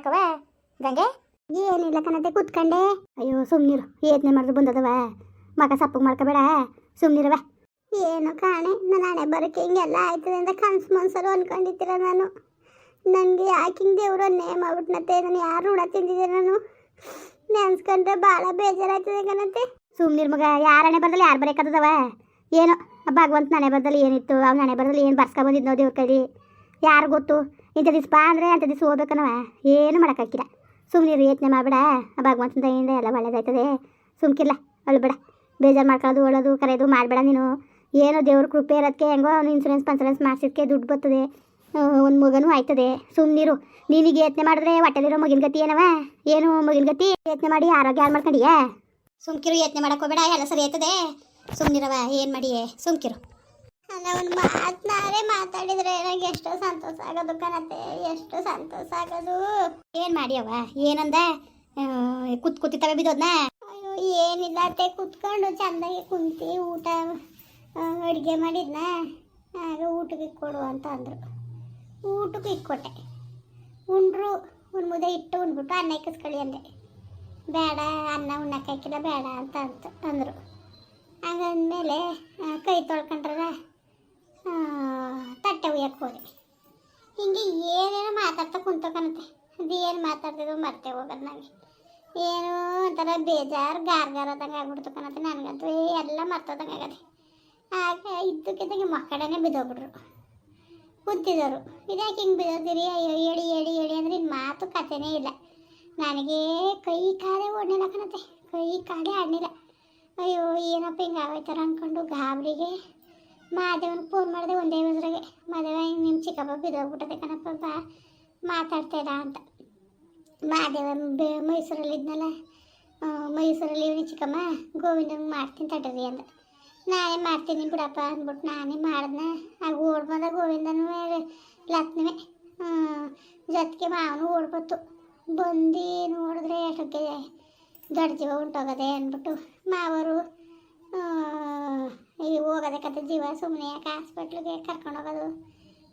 ಯಾಕವ ಗಂಗೆ? ಏನಿಲ್ಲ ಕಣತೆ, ಕೂತ್ಕೊಂಡೆ. ಅಯ್ಯೋ, ಸುಮ್ನಿರು. ಏತ್ನೆ ಮಾಡಿದ್ರು ಬಂದದವ. ಮಗ ಸಪ್ಪಗೆ ಮಾಡ್ಕೋಬೇಡ. ಸುಮ್ನಿರವ ಏನು ಕಾಣೆ, ನನ್ನ ಹಣೆ ಬರೋಕೆ ಹಿಂಗೆಲ್ಲ ಆಯ್ತದೆ ಅಂತ ಕನ್ಸು ಮನ್ಸರು ಅನ್ಕೊಂಡಿದ್ದೀರ ನಾನು. ನನಗೆ ಯಾಕೆ ಹಿಂಗೆ ದೇವ್ರು ನೇಮ್ ಮಾಡ್ಬಿಟ್ನತ್ತೆ? ನಾನು ಯಾರು ಋಣ ತಿಂದಿದ್ದೆ ನಾನು? ನೆನ್ಸ್ಕೊಂಡ್ರೆ ಭಾಳ ಬೇಜಾರಾಯ್ತದೆ ಕಣತೆ. ಸುಮ್ನಿರ್ ಮಗ, ಯಾರ ಹಣೆ ಬರ್ದಲ್ಲಿ ಯಾರು ಬರೋಕ್ಕದವ ಏನೋ ಭಗವಂತ ನನೆ ಬರ್ದಲ್ಲಿ ಏನಿತ್ತು? ಅವ್ನ ಹಣೆ ಬರ್ದಲ್ಲಿ ಏನು ಬರ್ಸ್ಕೊ ಬಂದಿದ್ನೋ ದೇವ್ರ ಕೈಲಿ? ಯಾರು ಗೊತ್ತು? ಇಂಥ ದಿವಸ ಬಾ ಅಂದರೆ ಅಂಥ ದಿವ್ಸ ಹೋಗ್ಬೇಕನವ. ಏನು ಮಾಡೋಕ್ಕಾಗಿಲ್ಲ ಸುಮ್ಮನೆ ಯೋಚನೆ ಮಾಡಬೇಡ. ಭಗವಂತನ ದಯಿಂದ ಎಲ್ಲ ಒಳ್ಳೇದಾಯ್ತದೆ. ಸುಮ್ಕಿರ್ಲ ಅಳ್ಬೇಡ. ಬೇಜಾರು ಮಾಡ್ಕೊಳ್ಳೋದು ಒಳ್ಳೋದು ಕರೆಯೋದು ಮಾಡಬೇಡ ನೀನು. ಏನೋ ದೇವ್ರ ಕೃಪೆ ಇರೋದಕ್ಕೆ ಹೆಂಗೋ ಅವ್ನು ಇನ್ಸೂರೆನ್ಸ್ ಪನ್ಸೂರೆನ್ಸ್ ಮಾಡಿಸಿದ್ಕೆ ದುಡ್ಡು ಬರ್ತದೆ. ಒಂದು ಮಗನೂ ಆಯ್ತದೆ. ಸುಮ್ಮನಿರು ನೀನಿಗೆ ಯತ್ನೆ ಮಾಡಿದ್ರೆ ಹೊಟ್ಟೆಲಿರೋ ಮಗಿನ ಗತಿ ಏನವ? ಏನು ಮಗಿನ ಗತಿ? ಯತ್ನೆ ಮಾಡಿ ಆರೋಗ್ಯ ಹಾಳು ಮಾಡ್ಕೊಂಡಿಯಾ? ಸುಮ್ಕಿರು, ಯತ್ನೆ ಮಾಡೋಕ್ಕೋಬೇಡ ಎಲ್ಲ ಸರಿ ಆಯ್ತದೆ. ಸುಮ್ಮನಿರವ ಏನು ಮಾಡಿಯೇ? ಸುಮ್ಕಿರು. ಅಲ್ಲ ಒಂದು ಮಾತನಾಡೇ ಮಾತಾಡಿದ್ರೆ ನನಗೆ ಎಷ್ಟು ಸಂತೋಷ ಆಗೋದು ಕಣತೆ ಎಷ್ಟು ಸಂತೋಷ ಆಗೋದು. ಏನು ಮಾಡ್ಯವ ಏನಂದ? ಕುತ್ ಕೂತ್ ಕೂತಿತ್ತವೆ ಬಿದ್ದೋದ್ನ? ಅಯ್ಯೋ, ಏನಿಲ್ಲ ಅತ್ತೆ, ಕುತ್ಕೊಂಡು ಚಂದಾಗಿ ಕುಂತಿ ಊಟ ಅಡುಗೆ ಮಾಡಿದ್ನ. ಆಗ ಊಟಕ್ಕೆ ಕೊಡು ಅಂತ ಅಂದರು. ಊಟಕ್ಕೆ ಇಕ್ಕೊಟ್ಟೆ. ಉಂಡ್ರು, ಒಂದು ಮುದ್ದೆ ಇಟ್ಟು ಉಂಡ್ಬಿಟ್ಟು ಅನ್ನ ಇಕ್ಕಿಸ್ಕೊಳ್ಳಿ ಅಂದೆ. ಬೇಡ, ಅನ್ನ ಉಣ್ಣಕ್ಕೆ ಹಾಕಿಲ್ಲ, ಬೇಡ ಅಂತ ಅಂತ ಅಂದರು. ಹಂಗಂದ್ಮೇಲೆ ಕೈ ತೊಳ್ಕೊಂಡ್ರ ತಟ್ಟೆ ಉಯ್ಯಕ್ಕೆ ಹೋದೆ. ಹಿಂಗೆ ಏನೇನೋ ಮಾತಾಡ್ತಾ ಕುಂತಕನತ್ತೆ ಏನು ಮಾತಾಡ್ತಿದ್ದು ಮರ್ತೇ ಹೋಗೋದು ನನಗೆ ಏನು ಒಂಥರ ಬೇಜಾರು ಗಾರ್ಗಾರದಂಗೆ ಆಗ್ಬಿಡ್ತು ಕಣತ್ತೆ ನನಗಂತೂ. ಎಲ್ಲ ಮರ್ತೋದಂಗೆ ಆಗದೆ ಆಗ ಇದ್ದಕ್ಕಿದ್ದಂಗೆ ಮಕ್ಕಳೇ ಬಿದ್ದೋಗ್ಬಿಟ್ರು. ಕುಂತಿದ್ದವರು ಇದ್ಯಾಕೆ ಹಿಂಗೆ ಬಿದ್ದೋದಿರಿ ಅಯ್ಯೋ, ಹೇಳಿ ಹೇಳಿ ಹೇಳಿ ಅಂದ್ರೆ ಇನ್ನು ಮಾತು ಕತೆನೇ ಇಲ್ಲ. ನನಗೆ ಕೈ ಕಾಲೇ ಓಡಲಿಲ್ಲ ಕಣತ್ತೆ. ಕೈ ಕಾಲೇ ಆಡಲಿಲ್ಲ. ಅಯ್ಯೋ, ಏನಪ್ಪ ಹಿಂಗೆ ಆಗೋಯ್ತಾರ ಅಂದ್ಕೊಂಡು ಗಾಬರಿಗೆ ಮಾದೇವನಿಗೆ ಫೋನ್ ಮಾಡಿದೆ ಒಂದೇ ಬಸ್ರಾಗೆ ಮಾದೇವ ನಿಮ್ಮ ಚಿಕ್ಕಪ್ಪ ಬಿದ್ದೋಗ್ಬಿಟ್ಟದೆ ಕಣಪ್ಪ, ಬಾ. ಮಾತಾಡ್ತೀರಾ ಅಂತ. ಮಾದೇವ ಬೇ, ಮೈಸೂರಲ್ಲಿ ಇದ್ನಲ್ಲ. ಮೈಸೂರಲ್ಲಿ ಇವನಿ ಚಿಕ್ಕಮ್ಮ ಗೋವಿಂದಂಗೆ ಮಾಡ್ತೀನಿ ತಡ್ರಿ ಅಂದ. ನಾನೇ ಮಾಡ್ತೀನಿ ಬಿಡಪ್ಪ ಅಂದ್ಬಿಟ್ಟು ನಾನೇ ಮಾಡಿದ್ನ ಆಗ ಓಡ್ ಬಂದ ಗೋವಿಂದನೂ ಲತ್ನವೇ ಜೊತೆಗೆ ಮಾವನು ಓಡ್ಬತ್ತು ಬಂದು ನೋಡಿದ್ರೆ ಎಷ್ಟಕ್ಕೆ ದೊಡ್ಡ ಜೀವ ಉಂಟೋಗದೆ ಅಂದ್ಬಿಟ್ಟು ಮಾವರು ಈ ಹೋಗೋದಕ್ಕಂತ ಕತೆ ಜೀವ ಸುಮ್ಮನೆ ಯಾಕೆ ಹಾಸ್ಪಿಟ್ಲಿಗೆ ಕರ್ಕೊಂಡು ಹೋಗೋದು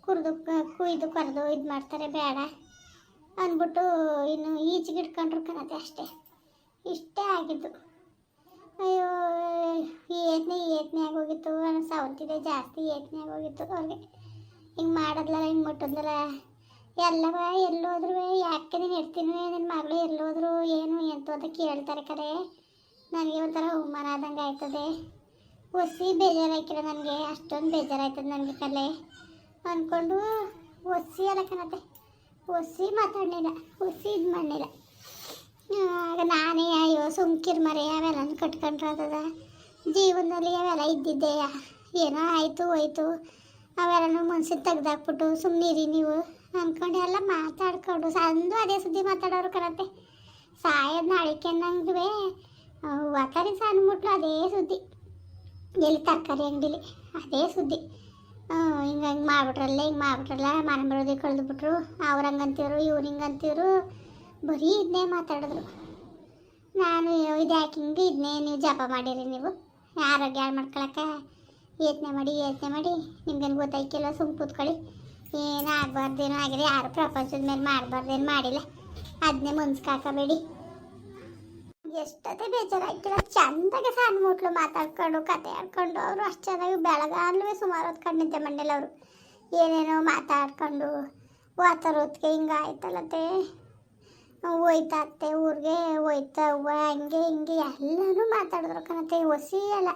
ಕುರ್ದು, ಕುಯ್ದು, ಕರೆದು ಇದು ಮಾಡ್ತಾರೆ, ಬೇಡ. ಅಂದ್ಬಿಟ್ಟು ಇನ್ನು ಈಚೆಗೆ ಇಟ್ಕೊಂಡ್ರು ಕಣತೆ ಅಷ್ಟೇ. ಇಷ್ಟೇ ಆಗಿದ್ದು. ಅಯ್ಯೋ ಏತ್ನೆ ಏತ್ನೆ ಆಗೋಗಿತ್ತು. ಸವಂತಿದೆ ಜಾಸ್ತಿ ಏತ್ನೆ ಆಗೋಗಿತ್ತು. ಅವ್ರಿಗೆ ಹಿಂಗೆ ಮಾಡೋದ್ಲಲ್ಲ, ಹಿಂಗೆ ಮುಟ್ಟದ್ಲಲ್ಲ. ಎಲ್ಲವ ಎಲ್ಲೋದ್ರು ಯಾಕೆ ನೀನು ಇರ್ತೀನಿ ನಿನ್ನ ಮಗಳು ಎಲ್ಲೋದ್ರು, ಏನು, ಎಂತ ಅಂತ ಕೇಳ್ತಾರೆ ಕರೆ ನನಗೆ ಒಂಥರ ಅವಮಾನ ಆದಂಗೆ ಆಯ್ತದೆ. ಒಸಿ ಬೇಜಾರಾಯ್ಕಿಲ್ಲ ನನಗೆ, ಅಷ್ಟೊಂದು ಬೇಜಾರಾಯ್ತದೆ ನನಗೆ ಕಲೆ. ಅಂದ್ಕೊಂಡು, ಒಸಿ ಅಲ್ಲ ಕಣತೆ ಒಸಿ ಮಾತಾಡಲಿಲ್ಲ, ಒಸಿ ಇದು ಮಾಡಲಿಲ್ಲ. ಆಗ ನಾನೇ, ಅಯ್ಯೋ, ಸುಮ್ಕಿರ್ ಮರೆ, ಅವೆಲ್ಲ ಕಟ್ಕೊಂಡ್ರದ ಜೀವನದಲ್ಲಿ ಅವೆಲ್ಲ ಇದ್ದಿದ್ದೆ ಏನೋ ಆಯಿತು, ಹೋಯ್ತು. ಅವೆಲ್ಲನೂ ಮನ್ಸಿಗೆ ತೆಗ್ದಾಕ್ಬಿಟ್ಟು ಸುಮ್ಮನಿರಿ ನೀವು. ಅಂದ್ಕೊಂಡು ಎಲ್ಲ ಮಾತಾಡ್ಕೊಂಡು ಸಂದು ಅದೇ ಸುದ್ದಿ ಮಾತಾಡೋರು ಕಣತೆ ಸಾಯೋದು ನಾಳಿಕೆ ನಂಗೆ ಸಣ್ಣ ಮುಟ್ಲು ಅದೇ ಸುದ್ದಿ. ಎಲ್ಲಿ ತರಕಾರಿ ಅಂಗಡಿಲಿ ಅದೇ ಸುದ್ದಿ. ಹಿಂಗೆ ಹಿಂಗೆ ಮಾಡ್ಬಿಟ್ರಲ್ಲ ಹಿಂಗೆ ಮಾಡ್ಬಿಟ್ರಲ್ಲ ಮನೆ ಬರೋದಿ ಕಳೆದ್ಬಿಟ್ರು. ಅವ್ರು ಹಂಗಂತಿರು ಇವ್ರು ಹಿಂಗಂತಿರು ಬರೀ ಇದನ್ನೇ ಮಾತಾಡಿದ್ರು. ನಾನು ಇದು ಯಾಕೆ ಹಿಂಗೆ ಇದನ್ನೇ ನೀವು ಜಪ ಮಾಡಿರಿ ನೀವು? ಆರೋಗ್ಯ ಹಾಳು ಮಾಡ್ಕೊಳಕ್ಕೆ? ಯೋಚನೆ ಮಾಡಿ ಯೋಚನೆ ಮಾಡಿ. ನಿಮ್ಗೇನು ಗೊತ್ತಾಯ್ಕಿಲ್ಲ, ಸುಮ್ ಕೂತ್ಕೊಳ್ಳಿ. ಏನು ಆಗ್ಬಾರ್ದೇನೋ ಆಗಿದೆ, ಯಾರು ಪ್ರಪಂಚದ ಮೇಲೆ ಮಾಡಬಾರ್ದೇನು ಮಾಡಿಲ್ಲ. ಅದನ್ನೇ ಮುನ್ಸ್ಕಾಕಬೇಡಿ ಎಷ್ಟೊತ್ತೆ ಬೇಜಾರಾಗಿಲ್ಲ ಚಂದಾಗೆ ಸಣ್ಣ ಮುಟ್ಲು ಮಾತಾಡ್ಕೊಂಡು, ಕತೆ ಆಡ್ಕೊಂಡು, ಅವರು ಅಷ್ಟು ಚೆನ್ನಾಗಿ ಬೆಳಗಾಗ್ಲೂ ಸುಮಾರು ಹೊತ್ತು ಮಂಡಲ ಅವರು. ಏನೇನೋ ಮಾತಾಡ್ಕೊಂಡು ವಾತಾರ ಹೊತ್ತಿಗೆ ಹಿಂಗೆ ಆಯ್ತಲ್ಲತ್ತೆ ಹೋಯ್ತಾ ಊರಿಗೆ, ಹೋಯ್ತಾ ಹಂಗೆ ಹಿಂಗೆ ಎಲ್ಲನೂ ಮಾತಾಡಿದ್ರು ಕಣತ್ತೆ ಹೊಸಿ ಅಲ್ಲ.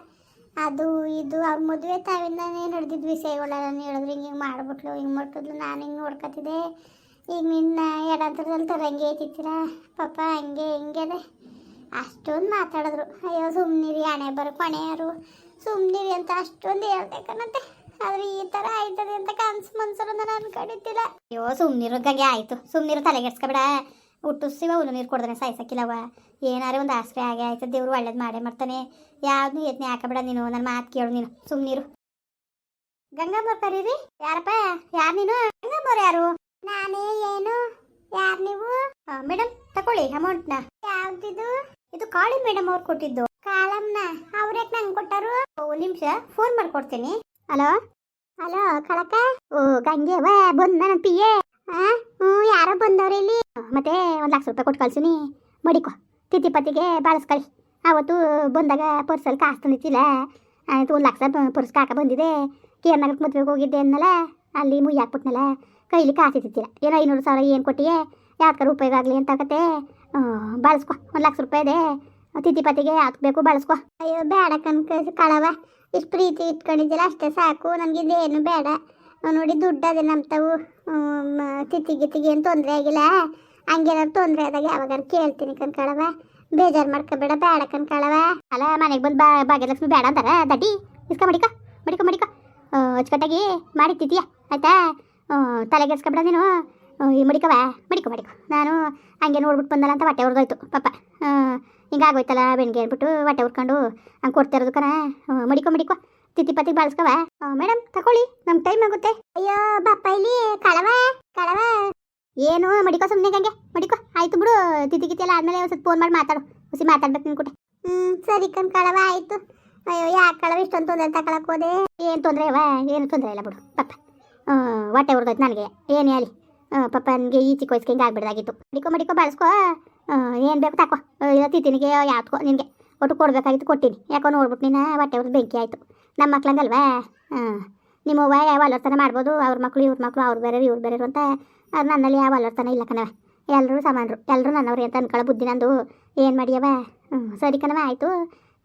ಅದು ಇದು, ಅವ್ರ ಮದುವೆ ತಾವಿಂದನೇ ನಡೆದಿದ್ದ ವಿಷಯಗಳೆಲ್ಲ ಹೇಳಿದ್ರು, ಹಿಂಗೆ ಹಿಂಗೆ ಮಾಡ್ಬಿಟ್ಲು, ಹಿಂಗೆ ಮಾಡ್ತಿದ್ಲು, ನಾನು ಹಿಂಗೆ ನೋಡ್ಕೊತಿದ್ದೆ. ಈಗ ನಿನ್ನ ಎಡಂತರದಲ್ಲಿ ತರಂಗೆ ಐತಿತ್ತೀರ? ಪಾಪ ಹಂಗೆ ಹಿಂಗೆ ಅಷ್ಟೊಂದು ಮಾತಾಡಿದ್ರು. ಅಯ್ಯೋ ಸುಮ್ಮನಿರಿ ಹಣೆ ಬರೋ ಕೊನೆಯರು. ಸುಮ್ಮನಿರಿ ಅಂತ ಅಷ್ಟೊಂದು ಹೇಳ್ಬೇಕನ್ನತ್ತೆ ಆದ್ರೆ ಈ ಥರ ಆಯ್ತದೆ ಅಂತ ಕನ್ಸು ಮನ್ಸರು ನಾನು ಅನ್ಕೊಂಡಿದ್ದಿಲ್ಲ ಅಯ್ಯೋ ಸುಮ್ಮನಿರು ಗಂಗೆ ಆಯಿತು ಸುಮ್ಮನಿರು ತಲೆಗೆಡ್ಸ್ಕೊಬೇಡ ಹುಟ್ಟಿಸಿವ ಹುಲ್ಲು ನೀರು ಕೊಡ್ದಾನೆ ಸಾಯ್ಸಕ್ಕಿಲ್ಲವ ಏನಾರೇ ಒಂದು ಆಸರೆ ಆಗಿ ಆಯ್ತು ದೇವ್ರು ಒಳ್ಳೇದು ಮಾಡೇ ಮಾಡ್ತಾನೆ. ಯಾವ್ದು ಯತ್ನೆ ಹಾಕಬೇಡ ನೀನು ನನ್ನ ಮಾತು ಕೇಳು ನೀನು. ಸುಮ್ಮನಿರು ಗಂಗಾಂಬರ್ ಕರೀರಿ? ಯಾರಪ್ಪ? ಯಾರು ನೀನು? ಗಂಗಾಂಬರ್ ಯಾರು? ನಾನೇ ಏನು? ಯಾರು ನೀವು? ಮೇಡಮ್ ತಕೊಳ್ಳಿ ಅಮೌಂಟ್ನ ಯಾವ್ದಿದು? ಇದು ಕಾಳಿ ಮೇಡಮ್ ಅವ್ರು ಕೊಟ್ಟಿದ್ದು. ಕಾಲಮ್ನ ಅವ್ರ್ಯಾಕ್ ನಂಗೆ ಕೊಟ್ಟರು? ಒಂದು ನಿಮಿಷ, ಫೋನ್ ಮಾಡ್ಕೊಡ್ತೀನಿ. ಹಲೋ? ಹಲೋ, ಕಳಕ? ಓ ಗಂಗೆ ವಾ ಬಂದ ನನ್ನ ಪಿಯೆ ಹ್ಞೂ, ಯಾರೋ ಬಂದವ್ರೆ ಇಲ್ಲಿ. ಮತ್ತೆ ಒಂದು ಲಕ್ಷ ರೂಪಾಯಿ ಕೊಟ್ಟು ಕಳ್ಸಿನಿ ಮಡಿಕೊ. ತಿತಿಪತಿಗೆ ಬಳಸ್ಕೊಳ್ಳಿ ಅವತ್ತು ಬಂದಾಗ ಪರ್ಸಲ್ಲಿ ಕಾಸು ತಂದಿತ್ತಿಲ್ಲ. ಆಯ್ತು, ಒಂದು ಲಕ್ಷ ಪರ್ಸ್ ಕಾಕ ಬಂದಿದೆ. ಕೇರ್ನಗರಕ್ಕೆ ಮದುವೆಗೆ ಹೋಗಿದ್ದೆ ಅಂದಲ್ಲ ಅಲ್ಲಿ ಮುಯ್ಯಾಕ್ಬಿಟ್ನಲ್ಲ ಕೈಲಿ ಕಾಸು ಇತ್ತಿಲ್ಲ ಏನೋ ಐನೂರು ಸಾವಿರ ಏನು ಕೊಟ್ಟಿಯೇ? ಯಾವ್ದಾರು ಉಪಯೋಗ ಆಗಲಿ ಅಂತ ಕತೆ ಬಳಸ್ಕೊ. ಒಂದು ಲಕ್ಷ ರೂಪಾಯಿ ಇದೆ. ತಿಥಿ ಪತಿಗೆ ಹಾಕ್ಬೇಕು ಬೇಕು ಬಳಸ್ಕೊ. ಅಯ್ಯೋ, ಬೇಡ ಕನ್ಕ ಕಳವ. ಇಷ್ಟು ಪ್ರೀತಿ ಇಟ್ಕೊಂಡಿದ್ದಿಲ್ಲ ಅಷ್ಟೇ ಸಾಕು. ನನಗೆ ಏನು ಬೇಡ. ನೋಡಿ ದುಡ್ಡು ಅದೇ ನಮ್ತವು. ತಿಥಿ ಗಿತ್ತಿಗೆ ಏನು ತೊಂದರೆ ಆಗಿಲ್ಲ. ಹಂಗೇನಾದ್ರು ತೊಂದರೆ ಆದಾಗ ಯಾವಾಗಾರು ಕೇಳ್ತೀನಿ ಕನ್ಕಳವ ಬೇಜಾರು ಮಾಡ್ಕೋಬೇಡ, ಬೇಡ ಕನ್ಕಳವ ಅಲ್ಲ, ಮನೆಗೆ ಬಂದು ಬಾ, ಭಾಗ್ಯಲಕ್ಷ್ಮಿ ಬೇಡ ಅಂತಾರ. ದಡ್ಡಿ, ಇಸ್ಕ ಮಡಿಕ ಮಡಿಕ ಮಡಿಕ. ಅಚ್ಚುಕಟ್ಟಾಗಿ ಮಾಡಿತ್ತಿದ್ದೀಯ ಆಯ್ತಾ? ತಲೆಗೆಡ್ಸ್ಕೊಬೇಡ ನೀನು. ಮಡಿಕವ ಮಡಿಕೊ ಮಡಿಕೊ. ನಾನು ಹಂಗೆ ನೋಡ್ಬಿಟ್ಟು ಬಂದಲ್ಲ ಅಂತ ಹೊಟ್ಟೆ ಹೊರ್ದೋಯ್ತು ಪಾಪ. ಹಿಂಗಾಗೋಯ್ತಲ್ಲ ಬೆಣ್ಗೆ ಅಂದ್ಬಿಟ್ಟು ಹೊಟ್ಟೆ ಹುರ್ಕೊಂಡು ಹಂಗೆ ಕೊಡ್ತಿರೋದು ಕಣ. ಮಡಿಕೊ ಮಡಿಕೊ. ತಿತ್ತಿ ಪತ್ತಿಗೆ ಬಳಸ್ಕವ ಮೇಡಮ್ ತಗೊಳ್ಳಿ ನಮ್ಮ ಟೈಮ್ ಆಗುತ್ತೆ. ಅಯ್ಯೋ, ಬಪ್ಪ, ಇಲ್ಲಿ ಕಳವ ಕಳವ. ಏನು, ಮಡಿಕೋ ಸುಮ್ಮನೆ ಹಂಗೆ ಮಡಿಕೋ, ಆಯ್ತು ಬಿಡು. ತಿತಿ ಗಿತಿ ಎಲ್ಲ ಆದ್ಮೇಲೆ ಒಂದು ಫೋನ್ ಮಾಡಿ ಮಾತಾಡು. ಹುಸಿ ಮಾತಾಡ್ಬೇಕು ನಿನ್ ಕೂಟೆ ಹ್ಞೂ ಸರಿ ಕಣ್ ಕಳವ, ಆಯಿತು. ಅಯ್ಯೋ, ಯಾಕೆ ಕಳವ? ಇಷ್ಟೊಂದು ತೊಂದರೆ ತಗೊಳಕ್ ಹೋದೆ. ಏನು ತೊಂದರೆ ಅವ ಏನು ತೊಂದರೆ ಇಲ್ಲ ಬಿಡು, ಪಾಪ. ಹೊಟ್ಟೆ ಹೊರ್ದೋಯ್ತು ನನಗೆ. ಏನು ಹೇಳಿ? ಪಾಪ ನನಗೆ ವಯಸ್ಸಿಗೆ ಹಿಂಗೆ ಆಗ್ಬಿಡ್ದಾಗಿತ್ತು. ಮಡಿಕೋ ಮಡಿಕೋ ಬಳಸ್ಕೋ ಏನು ಬೇಕು ತಾಕೋ. ತಿತ್ತಿನಿಗೆ ಯಾವ್ದಕ್ಕೋ ನಿನಗೆ. ಒಟ್ಟು ಕೊಡಬೇಕಾಗಿತ್ತು ಕೊಟ್ಟಿನಿ. ಯಾಕೋ ನೋಡ್ಬಿಟ್ಟು ನೀನು ಬಟ್ಟೆ ಹೊರದು ಬೆಂಕಿ ಆಯಿತು. ನಮ್ಮ ಮಕ್ಳಂಗಲ್ವಾ ಹಾಂ ನಿಮ್ಮವ್ವ ಯಾವ ಅಲರ್ತನ ಮಾಡ್ಬೋದು? ಅವ್ರ ಮಕ್ಕಳು ಇವ್ರ ಮಕ್ಕಳು ಅವ್ರು ಬೇರೆ ಇವ್ರು ಬೇರೆ ಅಂತ ಅದು ನನ್ನಲ್ಲಿ ಯಾವ ಅಲರ್ತನ ಇಲ್ಲ ಕಣವ ಎಲ್ಲರೂ ಸಮಾನರು. ಎಲ್ಲರೂ ನನ್ನವ್ರು ಅಂತ ಅನ್ಕೊಳ್ಳೋ ಬುದ್ಧಿ ನಂದು. ಏನು ಮಾಡಿಯವ ಹ್ಞೂ ಸರಿ ಕಣವ ಆಯಿತು.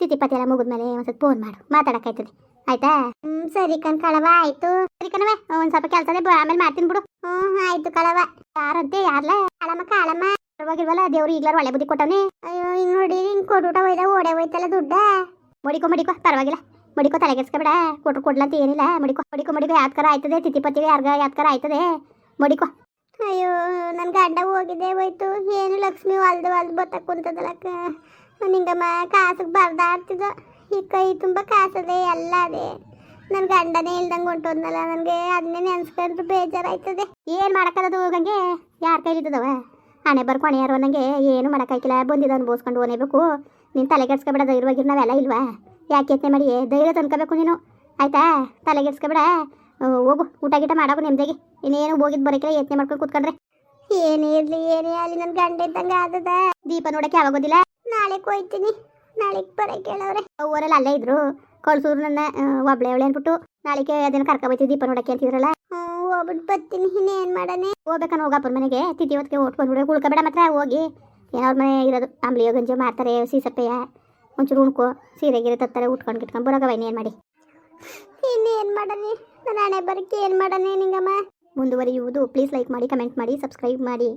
ತಿಥಿ ಪತಿ ಎಲ್ಲ ಮುಗಿದ್ಮೇಲೆ ಒಂದು ಫೋನ್ ಮಾಡು. ಮಾತಾಡೋಕ್ಕಾಯ್ತದೆ. ಆಯ್ತಾ? ಹ್ಮ್, ಸರಿ ಕಣ್, ಕಳವ, ಆಯ್ತು. ಸರಿ ಕಣವ ಒಂದ್ ಸ್ವಲ್ಪ ಕೆಲ್ಸ ಆಮೇಲೆ ಮಾಡ್ತೀನಿ ಬಿಡು. ಹ್ಮ್, ಆಯ್ತು ಕಳವ. ಯಾರಂತೆ, ಯಾರ್ಲ? ಕಾಳಮ್ಮ ಕಾಳಮ್ಮ. ಪರವಾಗಿಲ್ವಲ್ಲ, ದೇವ್ರು ಈಗ್ಲಾರ ಒಳ್ಳೆ ಬುದ್ಧಿ ಕೊಟ್ಟವನೇ. ಅಯ್ಯೋ, ಹಿಂಗ್ ನೋಡಿ, ಹಿಂಗ್ ಕೊಡುಟ ಹೋಯ್ದ, ಓಡೆ ಹೋಯ್ತಲ್ಲ ದುಡ್ಡ. ಮಡಿಕೋ ಮಡಿಕೋ, ಪರವಾಗಿಲ್ಲ. ಮಡಿಕೋ ತಲೆಗೆಡ್ಸ್ಕೊಬೇಡ ಕೊಟ್ರು ಕೊಡ್ಲಂತ ಏನಿಲ್ಲ. ಮಡಿಕೋ ಮಡಿಕೋ ಮಡಿಕೋ ಯಾತ್ಕರ ಆಯ್ತದೆ? ತಿಥಿ ಪತ್ತಿಗೆ ಯಾರ್ಗ ಯಾತ್ಕರ ಆಯ್ತದೆ? ಮಡಿಕೋ. ಅಯ್ಯೋ, ನನ್ ಗಂಡ ಹೋಗಿದ್ದೆ ಹೋಯ್ತು. ಏನು ಲಕ್ಷ್ಮಿ ಹೊಲ್ದು ಹೊಲ್ದು ಬತ್ತ ಕುಂತದಲಕ್ಕ ನಿಂಗಮ್ಮ ಕಾಸಿಗೆ ಬರ್ದಾಡ್ತಿದ್ದ. ಈ ಕೈ ತುಂಬ ಕಾಸದೆ ಎಲ್ಲ ಅದೇ. ನನ್ನ ಗಂಡನೇ ಇಲ್ದಂಗೆ ಹೊಂಟೋದ್ನಲ್ಲ, ನನಗೆ ಅದನ್ನೇ ನೆನ್ಸ್ಕೊಂಡ್ರು ಬೇಜಾರಾಯ್ತದೆ. ಏನು ಮಾಡೋಕ್ಕದು ಗಂಗೆ ಯಾರ ಕೈಲಿದ್ದದವ ಹಣೆ ಬರ್ಕೊಣೆ ಯಾರು ಅನ್ನಂಗೆ ಏನು ಮಾಡೋಕ್ಕಾಗಿಲ್ಲ ಬಂದಿದ್ದು ಬೋಸ್ಕೊಂಡು ಓನೇಬೇಕು. ನೀನು ತಲೆಗೆಡ್ಸ್ಕೊಬೇಡ ಧೈರ್ಯವಾಗಿರು ನಾವೆಲ್ಲ ಇಲ್ವಾ? ಯಾಕೆ ಯತ್ನೆ ಮಾಡಿ ಧೈರ್ಯ ತಂದ್ಕೋಬೇಕು ನೀನು. ಆಯ್ತಾ? ತಲೆ ಕೆಡ್ಸ್ಕೊಬೇಡ. ಹೋಗು. ಊಟ ಗೀಟ ಮಾಡೋಕು ನಿಮ್ದಾಗಿ ಇನ್ನೇನು ಹೋಗಿದ್ದು ಬರೋಕಿಲ್ಲ, ಯತ್ನೆ ಮಾಡ್ಕೊಂಡು ಕೂತ್ಕೊಂಡ್ರೆ. ಏನೇ ಇರಲಿ, ಏನೇ ಆಗಲಿ ನನ್ನ ಗಂಡ ಇದ್ದಂಗೆ ಆದದ. ದೀಪ ನೋಡಕ್ಕೆ ಯಾವಾಗೋದಿಲ್ಲ ನಾಳೆ ಹೋಯ್ತೀನಿ ನಾಳೆಗೆ ಬರೋಕೆ ಹೇಳವ್ರೆ ಊರಲ್ಲಿ ಅಲ್ಲೇ ಇದ್ರು. ಕಳ್ಸೂರು ನನ್ನ ಒಬ್ಳೆ ಅವಳೆ ಅಂದ್ಬಿಟ್ಟು ನಾಳೆಗೆ ಅದನ್ನ ಕರ್ಕೊಬೈತಿ ದೀಪ ನೋಡಕ್ಕೆ ಅಂತಿದ್ರಲ್ಲ. ಹೋಗ್ಬಿಟ್ಟು ಬರ್ತೀನಿ ಇನ್ನೇನು ಮಾಡನೆ? ಹೋಗ್ಬೇಕನ್ನ ಹೋಗಪ್ಪನ ಮನೆಗೆ. ತಿಥಿ ಹೊತ್ತಿಗೆ ಓಟ್ ಬಂದ್ಬಿಡು. ಉಳ್ಕೊಬೇಡ ಮಾತ್ರ ಹೋಗಿ. ಏನೋ ಮನೆ ಇರೋದು. ಅಂಬ್ಲಿಯೋ ಗಂಜಿ ಮಾಡ್ತಾರೆ ಸೀಸಪ್ಪಯ್ಯ. ಒಂಚೂರು ಉಣ್ಕೊ. ಸೀರೆ ಗೀರೆ ತತ್ತಾರೆ ಉಟ್ಕೊಂಡು ಗಿಟ್ಕೊಂಡು. ಬರೋಗವ ಇನ್ನೇನು ಮಾಡಿ. ಇನ್ನೇನು ಮಾಡನೆ? ನನ್ನ ಹಣೆ ಬರಕ್ಕೆ ಏನು ಮಾಡನೆ ನಿಂಗಮ್ಮ? ಮುಂದುವರಿಯುವುದು. ಪ್ಲೀಸ್ ಲೈಕ್ ಮಾಡಿ ಕಮೆಂಟ್ ಮಾಡಿ ಸಬ್ಸ್ಕ್ರೈಬ್ ಮಾಡಿ.